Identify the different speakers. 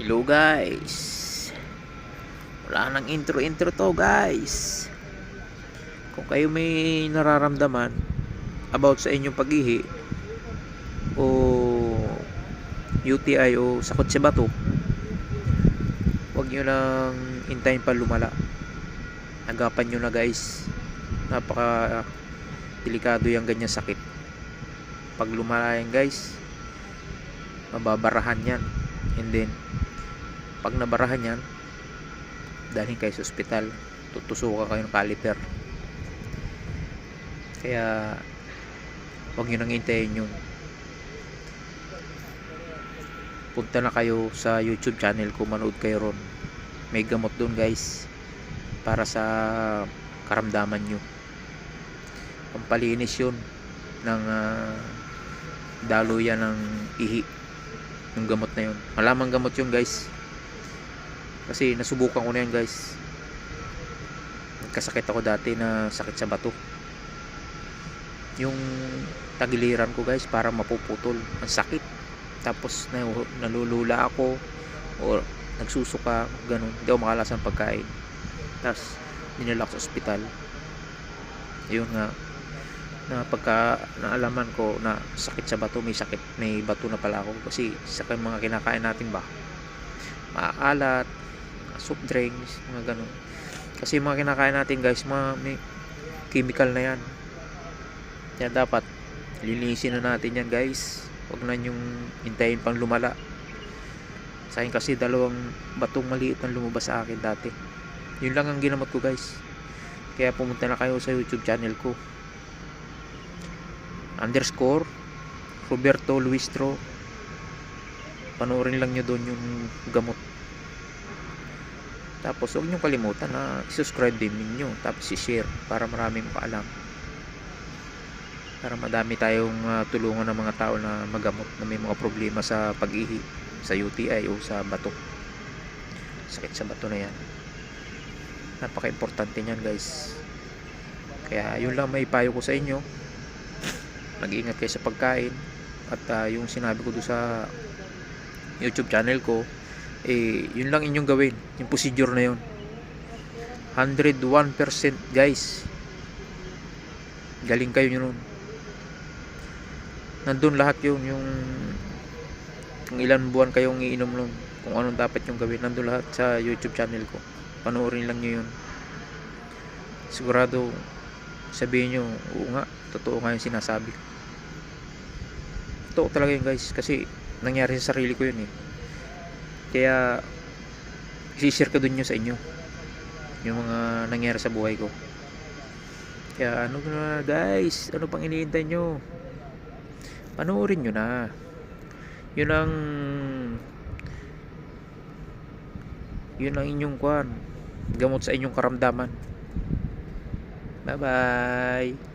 Speaker 1: Hello guys. Wala nang intro intro to guys. Kung kayo may nararamdaman About sa inyong paghihi O UTI o sakot sa bato Huwag nyo lang intayin pa lumala. Agapan nyo na guys. Napaka delikado yung ganyan sakit. Pag lumala yan guys Mababarahan yan. And then pag nabarahan yan dalhin kayo sa ospital. Tutusukan kayo ng caliper. Kaya huwag nyo nang hintayin yun. Punta na kayo sa youtube channel ko manood kayo ron. May gamot doon guys para sa karamdaman nyo. Pampalinis yun ng uh, daluyan ng ihi yung gamot na yun. Malamang gamot yun guys kasi nasubukan ko na yan guys. Nagkasakit ako dati na sakit sa bato. Yung tagiliran ko guys para mapuputol. Ang sakit. Tapos na, nalulula ako o nagsusuka ganun. Hindi ako makalas ng pagkain. Tapos dinala sa ospital. Yun nga. Na pagka naalaman ko na sakit sa bato may sakit may bato na pala ako. Kasi sa mga kinakain natin ba maalat soft drinks mga ganun. Kasi mga kinakain natin guys mga may chemical na yan. Kaya dapat linisin na natin yan guys. Huwag na yung hintayin pang lumala. Sa akin kasi dalawang batong maliit ang lumabas sa akin dati. Yun lang ang ginamot ko guys. Kaya pumunta na kayo sa youtube channel ko. Underscore Roberto Luistro. Panoorin lang nyo doon yung gamot tapos huwag nyo kalimutan na subscribe din ninyo tapos i-share para maraming makaalam para madami tayong uh, tulungan ng mga tao na magamot na may mga problema sa pag-ihi sa UTI o sa bato. Sakit sa bato na yan. Napaka importante nyan guys. Kaya yun lang may payo ko sa inyo. Mag-iingat kayo sa pagkain. At uh, yung sinabi ko doon sa YouTube channel ko eh yun lang inyong gawin. Yung procedure na yun. 101% guys. Galing kayo nun. Nandun lahat yun yung kung ilan buwan kayong iinom nun. Kung anong dapat yung gawin. Nandun lahat sa YouTube channel ko. Panoorin lang nyo yun. Sigurado sabihin nyo oo nga totoo nga yung sinasabi. Totoo talaga yun guys. Kasi nangyari sa sarili ko yun eh kaya isi-share ko dun nyo sa inyo. Yung mga nangyari sa buhay ko. Kaya ano na guys ano pang iniintay nyo? Panoorin nyo na. Yun ang yun ang inyong kwan. Gamot sa inyong karamdaman. Bye bye